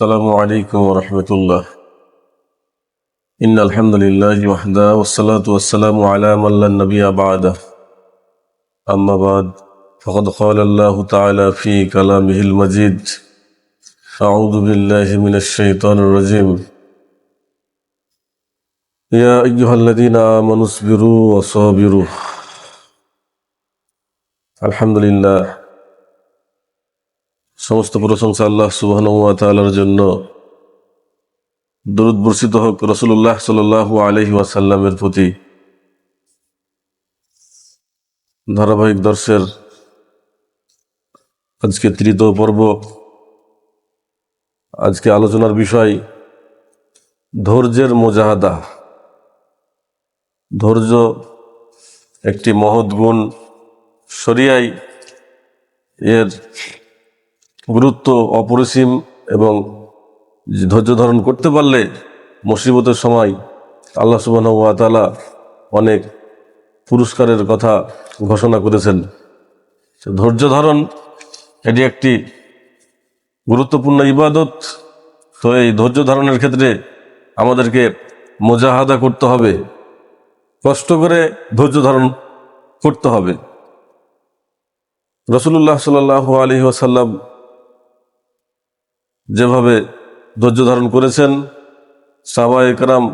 السلام عليكم ورحمة الله. إن الحمد لله وحده والصلاة والسلام على من لا نبي بعده. أما بعد فقد قال الله تعالى في كلامه المجيد أعوذ بالله من الشيطان الرجيم. يا أيها الذين آمنوا اصبروا وصابروا. الحمد لله. সমস্ত প্রশংসা আল্লাহ সুবহান তাআলার জন্য। দরুদ বর্ষিত হোক রসুল্লাহ সাল আলহি ওয়াসাল্লামের প্রতি। ধারাবাহিক দর্শের আজকে তৃতীয় পর্ব। আজকে আলোচনার বিষয় ধৈর্যের মোজাহাদা। ধৈর্য একটি মহৎ গুণ সরিয়াই এর গুরুত্ব অপরিসীম এবং ধৈর্য ধারণ করতে পারলে মুসিবতের সময় আল্লাহ সুবাহ তাআলা অনেক পুরস্কারের কথা ঘোষণা করেছেন। ধৈর্য ধারণ, এটি একটি গুরুত্বপূর্ণ ইবাদত। তো এই ধৈর্য ধারণের ক্ষেত্রে আমাদেরকে মোজাহাদা করতে হবে। কষ্ট করে ধৈর্য ধারণ করতে হবে। রসুল্লাহ সাল আলী ওয়াসাল্লাম যেভাবে ধৈর্য ধারণ করেছেন সাহবা একরাম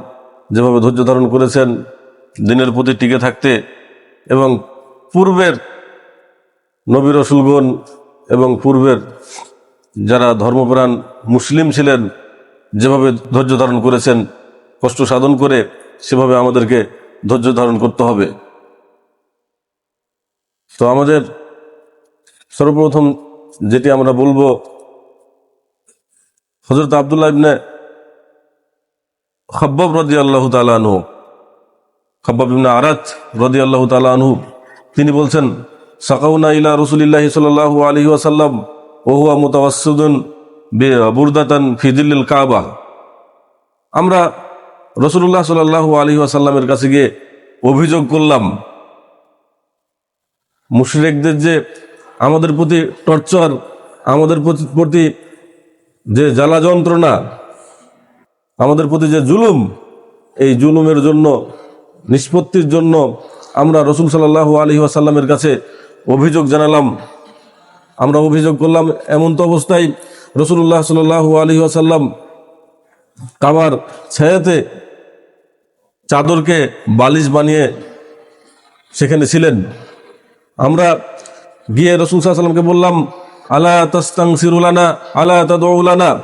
যেভাবে ধৈর্য ধারণ করেছেন, দিনের প্রতি টিকে থাকতে এবং পূর্বের নবী রসুলগণ এবং পূর্বের যারা ধর্মপ্রাণ মুসলিম ছিলেন, যেভাবে ধৈর্য ধারণ করেছেন, কষ্ট সাধন করে সেভাবে আমাদেরকে ধৈর্য ধারণ করতে হবে। তো আমাদের সর্বপ্রথম যেটি আমরা বলব হজরত আবদুল্লাহ ইবনে খব্বাব রদি আল্লাহ তালু খব্বাব ইবনে আরাত রদি আল্লাহ তালু তিনি বলছেন, সাকাউনা ইলা রসুলিল্লাহ সাল আলহি ওয়াসাল্লাম ওহুয়া মুতাওয়াসুদুন বে বুরদাতান ফিদিল কাবা। আমরা রসুল্লাহ সাল আলহি ওয়াসাল্লামের কাছে গিয়ে অভিযোগ করলাম, মুশরেকদের যে আমাদের প্রতি টর্চার, আমাদের প্রতি যে জ্বালা যন্ত্রণা, আমাদের প্রতি যে জুলুম, এই জুলুমের জন্য, নিষ্পত্তির জন্য আমরা রসুল সাল্লাহ আলী আসাল্লামের কাছে অভিযোগ জানালাম। আমরা অভিযোগ করলাম, এমন তো অবস্থায় রসুল্লাহ সাল্লাহ আলী আসাল্লাম কাবার ছায়াতে চাদরকে বালিশ বানিয়ে সেখানে ছিলেন। আমরা গিয়ে রসুল সাল্লামকে বললাম আলা তাস্তাং সিরুলানা আলা তাদৌলানা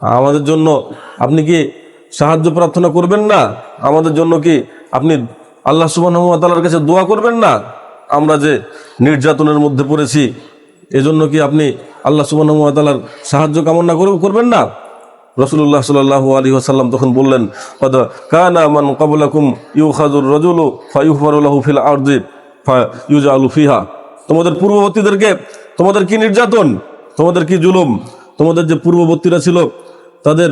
আমাদের জন্য আপনি কি সাহায্য প্রার্থনা করবেন না? আমাদের জন্য কি আপনি আল্লাহ সুবাহর কাছে দোয়া করবেন না? আমরা যে নির্যাতনের মধ্যে পড়েছি, এজন্য কি আপনি আল্লাহ সুবাহর সাহায্য কামনা কর- করবেন না? রসুল্লাহ সাল্লাহ আলী আসাল্লাম তখন বললেন কানা মান কাবলাকুম ইউখাজুর রজুলু ফাইফারুল্লাহু ফিল আরদি ইউজা আলু ফিহা। তোমাদের পূর্ববর্তীদেরকে তোমাদের কি নির্যাতন? তোমাদের কি জুলুম? তোমাদের যে পূর্ববর্তীরা ছিল, তাদের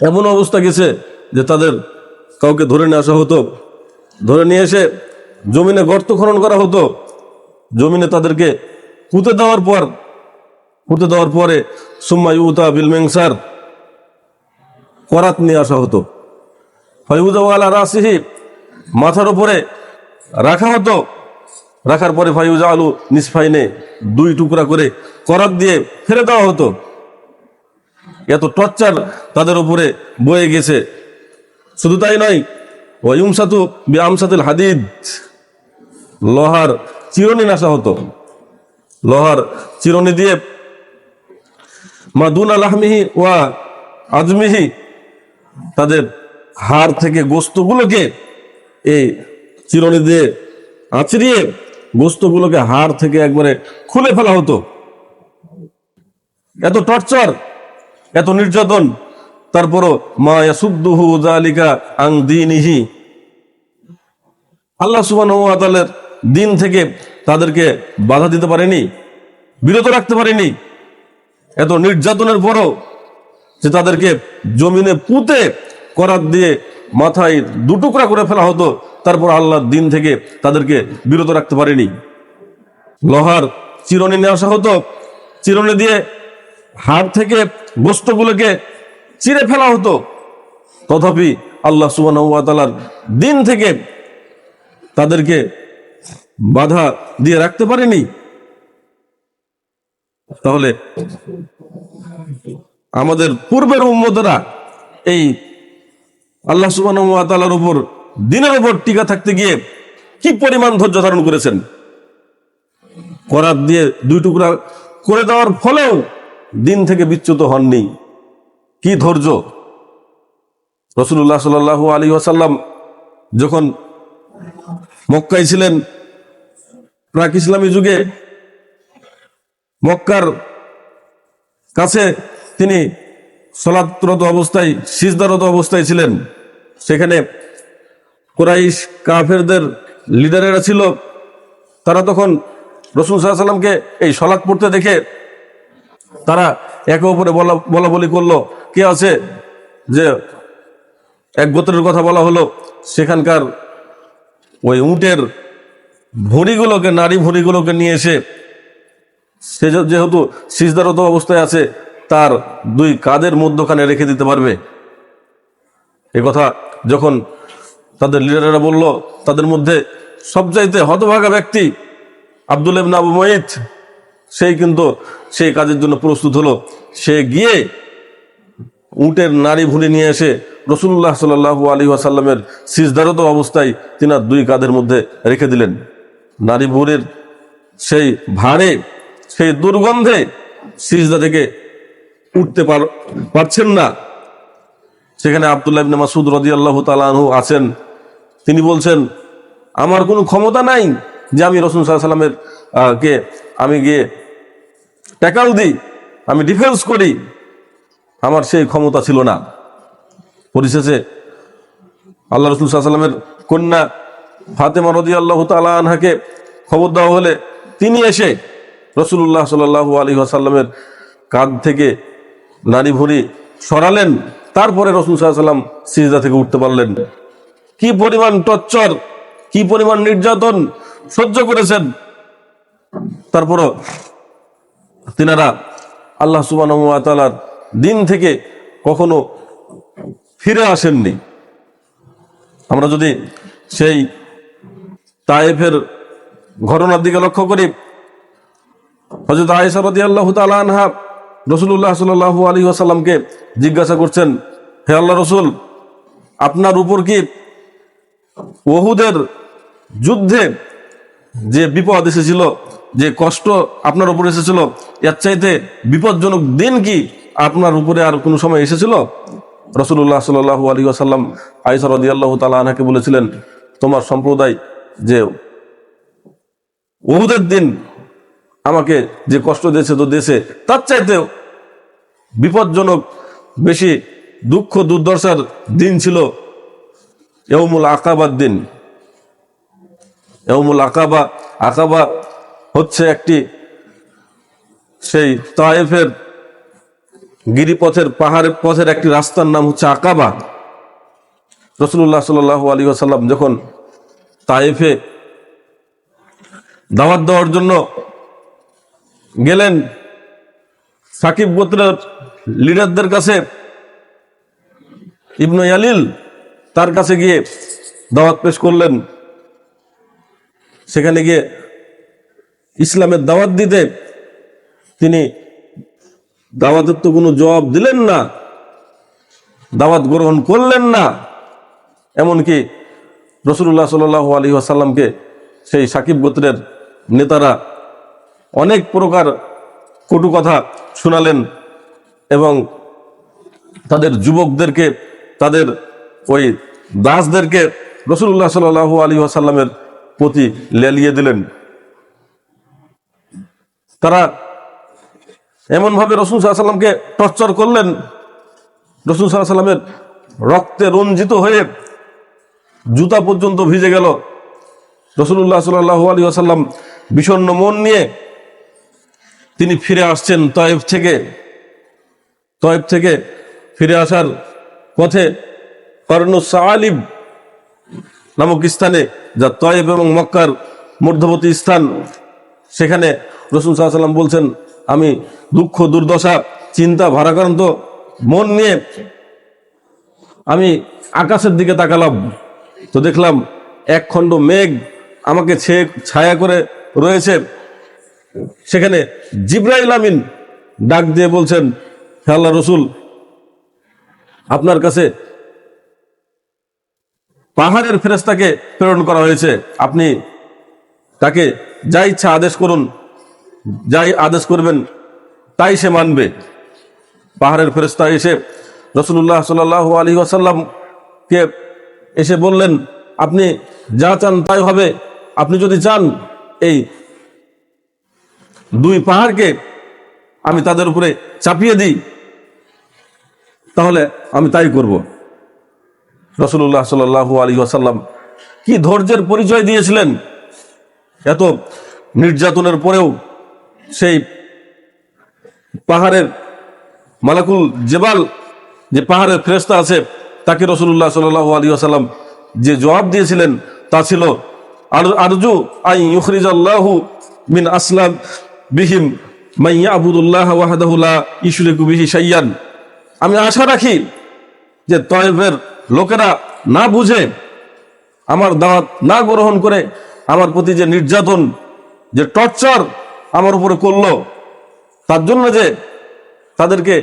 এমন অবস্থা গেছে যে তাদের কাউকে ধরে নিয়ে আসা হতো। ধরে নিয়ে এসে জমিনে গর্ত খনন করা হতো। জমিনে তাদেরকে পুঁতে দেওয়ার পর, পুঁতে দেওয়ার পরে সুম্মা ইউতা বিল মেংসার করাত নিয়ে আসা হতো। ফাইউজাওয়ালা রাসিহি মাথার উপরে রাখা হতো। রাখার পরে ফাইউজা আলু নিসফাইনে দুই টুকরা করে করাত দিয়ে ফেলে দেওয়া হতো। এত টর্চার তাদের উপরে বয়ে গেছে। শুধু তাই নয় ওয়ুমসাতু বিআমসাতুল হাদিদ, লোহার চিরনি নাসা হতো। লোহার চিরনি দিয়ে মা মাদুন আলাহমিহি ওয়া আজমিহি তাদের হাড় থেকে গোস্তগুলোকে এই চিরনি দিয়ে আঁচড়িয়ে গোস্তগুলোকে হাড় থেকে একবারে খুলে ফেলা হতো। এত টর্চার, এত নির্যাতন, তারপরও মা ইয়াসুদ্দুহু জালিকা আং দিনিহি। আল্লাহ সুবহানাহু দিন থেকে তাদেরকে বাধা দিতে পারেনি, বিরত রাখতে পারেনি। এত নির্যাতনের পরও যে তাদেরকে জমিনে পুঁতে করাত দিয়ে মাথায় দুটুকরা করে ফেলা হতো তারপর আল্লাহর দিন থেকে তাদেরকে বিরত রাখতে পারেনি। লোহার চিরনি নিয়ে আসা হতো। চিরনি দিয়ে হাড় থেকে বস্তুগুলোকে চিরে ফেলা হতো। তথাপি আল্লাহ সুবাহর দিন থেকে তাদেরকে বাধা দিয়ে রাখতে পারেনি। তাহলে আমাদের পূর্বের উম্মতরা এই আল্লাহ সুবাহর উপর দিনের উপর টিকা থাকতে গিয়ে কি পরিমাণ ধৈর্য ধারণ করেছেন? করাত দিয়ে দুই টুকরা করে দেওয়ার ফলেও দিন থেকে বিচ্যুত হননি। কি ধৈর্য? রসুল্লাহ সাল আলী আসাল্লাম যখন মক্কায় ছিলেন, প্রাক ইসলামী যুগে মক্কার কাছে তিনি সলাত্রত অবস্থায়, সিজদারত অবস্থায় ছিলেন। সেখানে কোরাইশ কাফেরদের লিডারেরা ছিল, তারা তখন রসুল সাল্লামকে এই সলাৎ পড়তে দেখে তারা একে অপরে বলা বলা বলি করল, কে আছে যে এক গোত্রের কথা বলা হলো? সেখানকার ওই উটের ভুঁড়িগুলোকে, নারী ভুঁড়িগুলোকে নিয়ে এসে সে যেহেতু সিজদারত অবস্থায় আছে, তার দুই কাদের মধ্যখানে রেখে দিতে পারবে। এ কথা যখন তাদের লিডারেরা বলল, তাদের মধ্যে সবচাইতে হতভাগা ব্যক্তি আব্দুল ইবনে আবু মঈদ সেই কিন্তু, সেই কাজের জন্য প্রস্তুত হলো। সে গিয়ে উটের নারী ভুলি নিয়ে এসে রসুল্লাহ সাল্লাহু আলী আসাল্লামের সিজদারত অবস্থায় তিনার দুই কাঁধের মধ্যে রেখে দিলেন। নারী ভুরির সেই ভারে সেই দুর্গন্ধে সিজদা থেকে উঠতে পার- পারছেন না। সেখানে আবদুল্লাহ মাসুদ রদি আল্লাহ তালু আছেন। তিনি বলছেন, আমার কোনো ক্ষমতা নাই যে আমি রসুল সাল্লামের কে, আমি গিয়ে ট্যাকাল দিই, আমি ডিফেন্স করি। আমার সেই ক্ষমতা ছিল না। পরিশেষে আল্লাহ রসুল সাল্লামের কন্যা ফাতেমা রদি আল্লাহ আনহাকে খবর দেওয়া হলে তিনি এসে রসুল্লাহ সাল্লাহু আলী আসাল্লামের কাঁধ থেকে নারী ভুঁড়ি সরালেন। তারপরে রসুল সাল্লাম সিজদা থেকে উঠতে পারলেন। কি পরিমাণ টচ্চর কি পরিমাণ নির্যাতন সহ্য করেছেন? তারপরও তিনারা আল্লাহ সুবান দিন থেকে কখনো ফিরে আসেননি। আমরা যদি সেই তায়েফের ঘটনার দিকে লক্ষ্য করি হজরত আয়েশা রদি আল্লাহ আনহা রসুল্লাহ সাল্লাহু আলী আসাল্লামকে জিজ্ঞাসা করছেন, হে আল্লাহ রসুল, আপনার উপর কি ওহুদের যুদ্ধে যে বিপদ এসেছিল, যে কষ্ট আপনার উপর এসেছিল, এর চাইতে বিপজ্জনক দিন কি আপনার উপরে আর কোনো সময় এসেছিল? রসুল্লাহ সাল আলী আসাল্লাম আইসা রদি আল্লাহ তালা আনাকে বলেছিলেন, তোমার সম্প্রদায় যে ওহুদের দিন আমাকে যে কষ্ট দিয়েছে তো দেশে তার চাইতেও বিপজ্জনক, বেশি দুঃখ দুর্দশার দিন ছিল এউমুল আকাবার দিন। এউমুল আকাবা আকাবা হচ্ছে একটি সেই তায়েফের গিরিপথের পাহাড়ের পথের একটি রাস্তার নাম হচ্ছে আকাবা। রসুল্লাহ সাল আলী আসাল্লাম যখন তায়েফে দাওয়াত দেওয়ার জন্য গেলেন, সাকিব গোত্রের লিডারদের কাছে, ইবনু ইয়ালিল তার কাছে গিয়ে দাওয়াত পেশ করলেন। সেখানে গিয়ে ইসলামের দাওয়াত দিতে তিনি দাওয়াতের তো কোনো জবাব দিলেন না, দাওয়াত গ্রহণ করলেন না। এমনকি রসুল্লাহ সাল আলী আসাল্লামকে সেই সাকিব গোত্রের নেতারা অনেক প্রকার কটু কথা শোনালেন এবং তাদের যুবকদেরকে তাদের ওই দাসদেরকে রসুল্লাহ সাল আলী আসাল্লামের প্রতি লেলিয়ে দিলেন। তারা এমনভাবে রসুল সাল্লামকে টর্চার করলেন। রসুল সাল্লামের রক্তে রঞ্জিত হয়ে জুতা পর্যন্ত ভিজে গেল। রসুল্লাহ সাল্লাহ আলী আসাল্লাম বিষণ্ন মন নিয়ে তিনি ফিরে আসছেন তয়েব থেকে। তয়েব থেকে ফিরে আসার পথে কর্নুস আলিব নামক স্থানে যা তয়েব এবং মক্কার মধ্যবর্তী স্থান, সেখানে রসুল সাল্লাম বলছেন, আমি দুঃখ, দুর্দশা, চিন্তা, ভারাক্রান্ত, মন নিয়ে আমি আকাশের দিকে তাকালাম। তো দেখলাম এক খণ্ড মেঘ আমাকে ছেয়ে ছায়া করে রয়েছে। সেখানে জিব্রাইল আমিন ডাক দিয়ে বলছেন আল্লাহ রসুল, আপনার কাছে পাহাড়ের ফেরেস্তাকে প্রেরণ করা হয়েছে। আপনি তাকে যা ইচ্ছা আদেশ করুন, যাই আদেশ করবেন, তাই সে মানবে। পাহাড়ের ফেরেস্তা এসে রসুল্লাহ সাল আলী আসাল্লামকে এসে বললেন, আপনি যা চান তাই হবে। আপনি যদি চান এই দুই পাহাড়কে আমি তাদের উপরে চাপিয়ে দিই, তাহলে আমি তাই করব। রসুল্লাহ সাল আলী আসাল্লাম কি ধৈর্যের পরিচয় দিয়েছিলেন? এত নির্যাতনের পরেও সেই পাহাড়ের মালাকুল জেবাল যে পাহাড়ের ফেরেস্তা আছে, তাকে রসুল্লাহ সাল আলী আসাল্লাম যে জবাব দিয়েছিলেন তা ছিল আরজু আই ইউখরিজাল্লাহু মিন আসলাম বিহিম মাইয়া আবুদুল্লাহ ওয়াহাদাহুল্লাহ ইশুরেকু বিহি সাইয়ান আমি আশা রাখি যে তয়েফের লোকেরা না বুঝে আমার দাওয়াত না গ্রহণ করে আমার প্রতি যে নির্যাতন, যে টর্চার আমার উপরে করল, তার জন্য যে তাদেরকে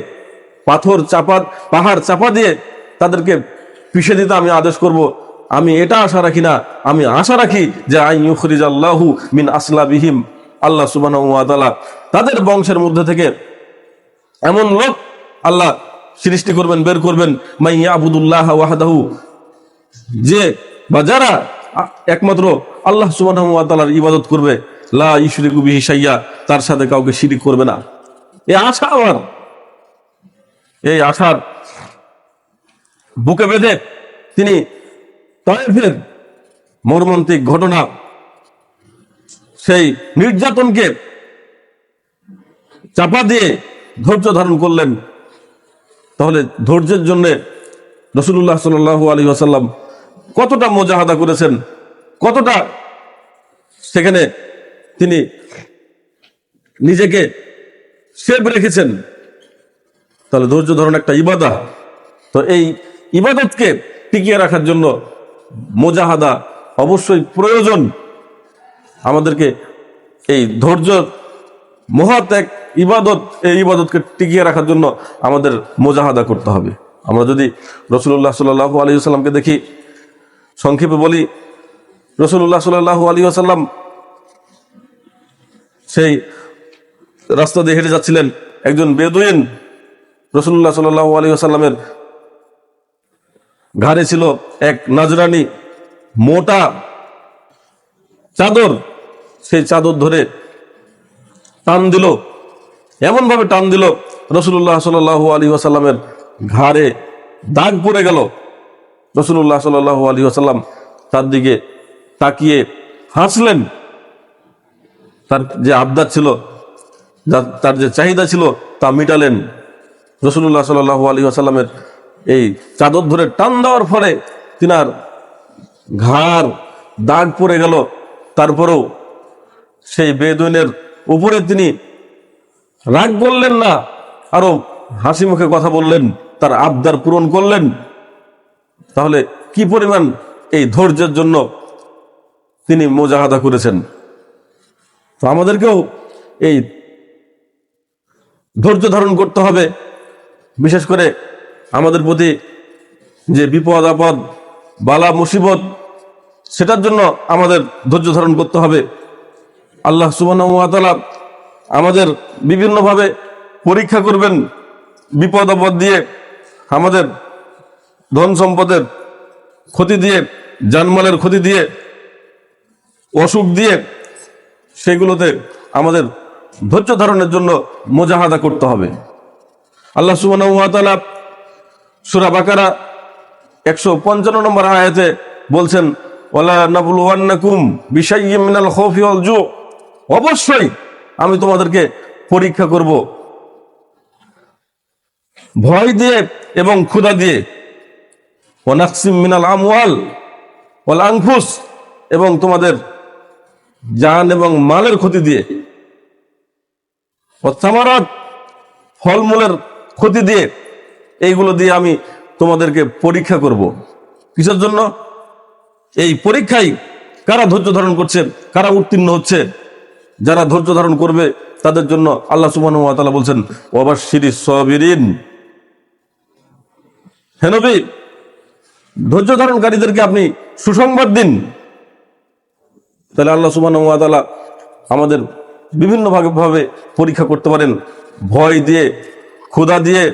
পাথর চাপা, পাহাড় চাপা দিয়ে তাদেরকে পিষে দিতে আমি আদেশ করব, আমি এটা আশা রাখি না। আমি আশা রাখি যে আই ইউখরিজ আল্লাহু মিন আসলা বিহিম আল্লাহ সুবাহ তাদের বংশের মধ্যে থেকে এমন লোক আল্লাহ সৃষ্টি করবেন, বের করবেন। যে বা যারা একমাত্র আল্লাহ সুবাহর ইবাদত করবে, লা ইশরিকু তার সাথে কাউকে শিরিক করবে না। এই আশা আমার। এই আশার বুকে বেঁধে তিনি তয়েফের মর্মান্তিক ঘটনা, সেই নির্যাতনকে চাপা দিয়ে ধৈর্য ধারণ করলেন। তাহলে ধৈর্যের জন্য রসুল্লাহ সাল আলী আসাল্লাম কতটা মোজাহাদা করেছেন? কতটা? সেখানে তিনি নিজেকে সেভ রেখেছেন। তাহলে ধৈর্য ধরুন একটা ইবাদা। তো এই ইবাদতকে টিকিয়ে রাখার জন্য মোজাহাদা অবশ্যই প্রয়োজন। আমাদেরকে এই ধৈর্য এক ইবাদত, এই ইবাদতকে টিকিয়ে রাখার জন্য আমাদের মোজাহাদা করতে হবে। আমরা যদি রসুল্লাহ সাল্লাহ আলী দেখি, সংক্ষেপে বলি রসুল্লাহ সাল্লাহ আলী আসাল্লাম সেই রাস্তা দিয়ে হেঁটে যাচ্ছিলেন, একজন বেদুইন রসুল্লাহ সাল্লাহ আলী আসাল্লামের ঘাড়ে ছিল এক নাজরানি মোটা চাদর। সেই চাদর ধরে টান দিল। এমনভাবে টান দিল রসুল্লাহ সাল আলী আসাল্লামের ঘাড়ে দাগ পড়ে গেল। রসুল্লাহ সাল আলী আসাল্লাম তার দিকে তাকিয়ে হাসলেন। তার যে আবদার ছিল তার যে চাহিদা ছিল তা মিটালেন। রসুল্লাহ সাল আলী আসাল্লামের এই চাদর ধরে টান দেওয়ার ফলে তিনার ঘাড় দাগ পড়ে গেল। তারপরেও সেই বেদুইনের উপরে তিনি রাগ বললেন না, আরও হাসি মুখে কথা বললেন, তার আবদার পূরণ করলেন। তাহলে কি পরিমাণ এই ধৈর্যের জন্য তিনি মোজাহাদা করেছেন? তো আমাদেরকেও এই ধৈর্য ধারণ করতে হবে, বিশেষ করে আমাদের প্রতি যে বিপদ, আপদ, বালা, মুসিবত, সেটার জন্য আমাদের ধৈর্য ধারণ করতে হবে। আল্লাহ সুবাহ আমাদের বিভিন্নভাবে পরীক্ষা করবেন, বিপদ আপদ দিয়ে আমাদের ধন সম্পদের ক্ষতি দিয়ে, জানমালের ক্ষতি দিয়ে, অসুখ দিয়ে সেগুলোতে আমাদের ধৈর্য ধারণের জন্য মোজাহাদা করতে হবে। আল্লাহ সুবাহ সুরা বাকারা একশো পঞ্চান্ন নম্বর আয়াতে বলছেন ওলা নাবুল অবশ্যই আমি তোমাদেরকে পরীক্ষা করব। ভয় দিয়ে এবং ক্ষুধা দিয়ে। ওয়ানাকসিম মিনাল আমওয়াল ওয়াল আনফুস এবং তোমাদের জান এবং মালের ক্ষতি দিয়ে। ও সামারাত ফলমূলের ক্ষতি দিয়ে এইগুলো দিয়ে আমি তোমাদেরকে পরীক্ষা করব। কিসের জন্য? এই পরীক্ষায় কারা ধৈর্য ধারণ করছে, কারা উত্তীর্ণ হচ্ছে যারা ধৈর্য ধারণ করবে, তাদের জন্য আল্লাহ ওয়া বলছেন ওয়াবাশশিরি সাবিরিন। হে নবী, ধৈর্য ধারণকারীদেরকে আপনি সুসংবাদ দিন। তাহলে আল্লাহ ওয়া আমাদের বিভিন্ন ভাবে পরীক্ষা করতে পারেন, ভয় দিয়ে, ক্ষুধা দিয়ে।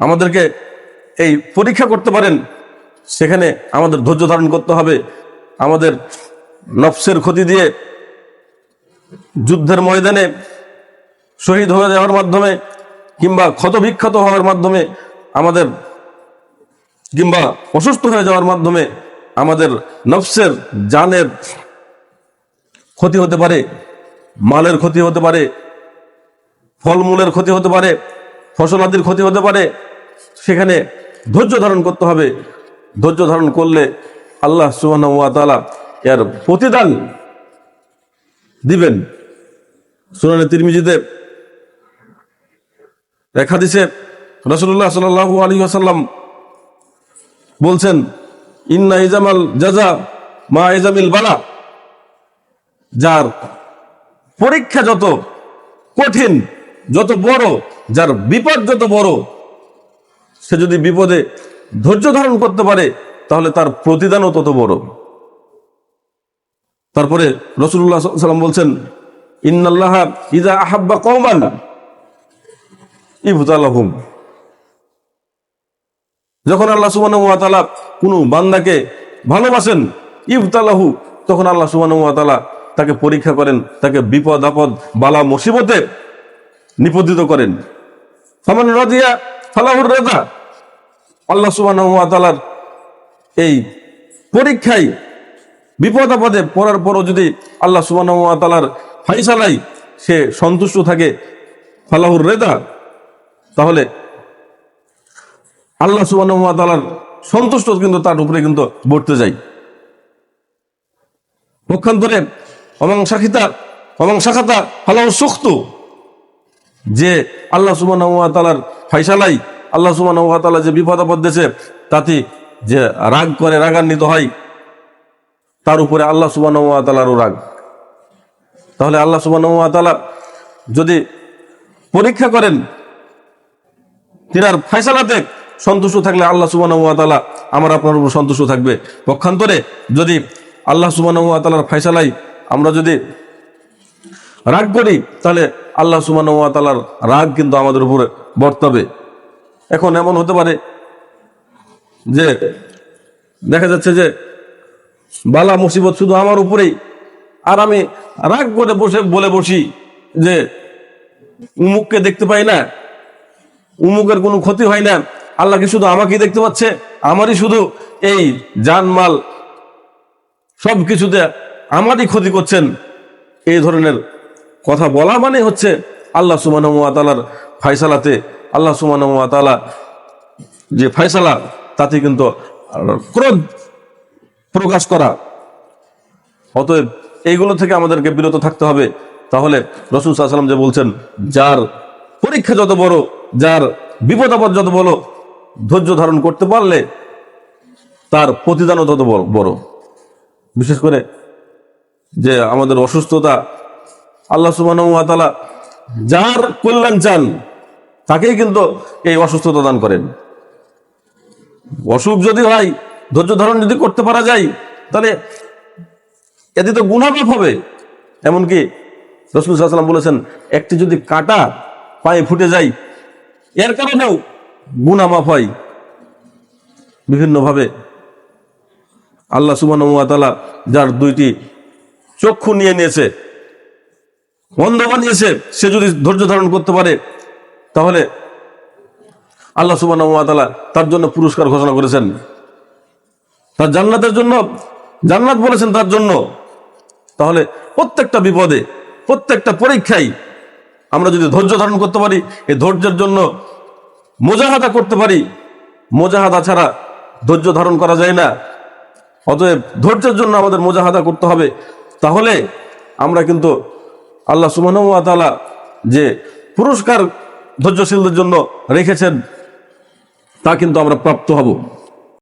আমাদেরকে এই পরীক্ষা করতে পারেন, সেখানে আমাদের ধৈর্য ধারণ করতে হবে, আমাদের নফসের ক্ষতি দিয়ে। যুদ্ধের ময়দানে শহীদ হয়ে যাওয়ার মাধ্যমে কিংবা ক্ষতবিক্ষত হওয়ার মাধ্যমে আমাদের কিংবা অসুস্থ হয়ে যাওয়ার মাধ্যমে আমাদের নফসের জানের ক্ষতি হতে পারে, মালের ক্ষতি হতে পারে, ফলমূলের ক্ষতি হতে পারে ফসলাদির ক্ষতি হতে পারে, সেখানে ধৈর্য ধারণ করতে হবে। ধৈর্য ধারণ করলে আল্লাহ তাআলা এর প্রতিদান দিবেন। সুনানে তিরমিজিতে এক হাদিসে রাসূলুল্লাহ সাল্লাল্লাহু আলাইহি ওয়াসাল্লাম বলছেন, ইন্না ইজামাল জাজা মা ইজামিল বালা যার পরীক্ষা যত কঠিন, যত বড়, যার বিপদ যত বড়, সে যদি বিপদে ধৈর্য ধারণ করতে পারে, তাহলে তার প্রতিদানও তত বড়। তারপরে রসুল্লাহ সাল্লাম বলছেন, ইন্নাল্লাহ ইজা আহাব্বা যখন আল্লাহ কোনো বান্দাকে ভালোবাসেন, ইবতালাহু, তখন আল্লাহ ওয়া তাকে পরীক্ষা করেন, তাকে বিপদ, আপদ, বালা, মুসিবতে নিপতিত করেন। ফামান রাদিয়া ফালাহুর রাদা আল্লাহ তাআলার এই পরীক্ষায় বিপদ আপদে পড়ার পরও যদি আল্লাহ তাআলার ফাইসালাই সে সন্তুষ্ট থাকে, ফালাহুর রেদা, তাহলে আল্লাহ তাআলার সন্তুষ্ট কিন্তু তার উপরে কিন্তু বর্তে যায়। পক্ষান্তরে অমাং শাখিতা অমাং শাখাতা ফালাহু যে আল্লাহ তাআলার ফাইসালাই আল্লাহ ওয়া যে বিপদ আপদ দিয়েছে তাতে যে রাগ করে, রাগান্বিত হয় তার উপরে আল্লাহ তাআলারও রাগ। তাহলে আল্লাহ তাআলা যদি পরীক্ষা করেন, তিনার ফয়সালাতে সন্তুষ্ট থাকলে আল্লাহ তাআলা আমার আপনার উপর সন্তুষ্ট থাকবে। পক্ষান্তরে যদি আল্লাহ তাআলার ফয়সালাই আমরা যদি রাগ করি, তাহলে আল্লাহ তাআলার রাগ কিন্তু আমাদের উপরে বর্তাবে। এখন এমন হতে পারে যে দেখা যাচ্ছে যে বালা মুসিবত শুধু আমার উপরেই। আর আমি রাগ করে বসে বলে বসি যে, উমুককে দেখতে পাই না। উমুকের কোনো ক্ষতি হয় না। আল্লাহ কি শুধু আমাকেই দেখতে পাচ্ছে? আমারই শুধু এই জানমাল। সব কিছুতে আমারই ক্ষতি করছেন। এই ধরনের কথা বলা মানে হচ্ছে আল্লাহ তাআলার ফায়সালাতে। আল্লাহ তাআলা যে ফায়সালা তাতে কিন্তু ক্রোধ প্রকাশ করা। অতএব এইগুলো থেকে আমাদেরকে বিরত থাকতে হবে। তাহলে রসুল সাল্লাম যে বলছেন, যার পরীক্ষা যত বড়, যার বিপদ আপদ যত বড়, ধৈর্য ধারণ করতে পারলে তার প্রতিদানও তত বড় বিশেষ করে যে আমাদের অসুস্থতা, আল্লাহ সুবাহ যার কল্যাণ চান, তাকেই কিন্তু এই অসুস্থতা দান করেন। অসুখ যদি হয় ধৈর্য ধারণ যদি করতে পারা যায়, তাহলে এতে তো গুণামাপ হবে। এমনকি রসুল সাল্লাম বলেছেন, একটি যদি কাটা পায়ে ফুটে যায়, এর কারণেও গুণামাপ হয়। বিভিন্নভাবে আল্লাহ সুবান তালা যার দুইটি চক্ষু নিয়ে নিয়েছে, অন্ধ বানিয়েছে, সে যদি ধৈর্য ধারণ করতে পারে, তাহলে আল্লাহ সুবান তার জন্য পুরস্কার ঘোষণা করেছেন। তার জান্নাতের জন্য, জান্নাত বলেছেন তার জন্য। তাহলে প্রত্যেকটা বিপদে, প্রত্যেকটা পরীক্ষায় আমরা যদি ধৈর্য ধারণ করতে পারি, এই ধৈর্যের জন্য মোজাহাদা করতে পারি। মোজাহাদা ছাড়া ধৈর্য ধারণ করা যায় না। অতএব ধৈর্যের জন্য আমাদের মোজাহাদা করতে হবে। তাহলে আমরা কিন্তু আল্লাহ ওয়া যে পুরস্কার ধৈর্যশীলদের জন্য রেখেছেন, তা কিন্তু আমরা প্রাপ্ত হব।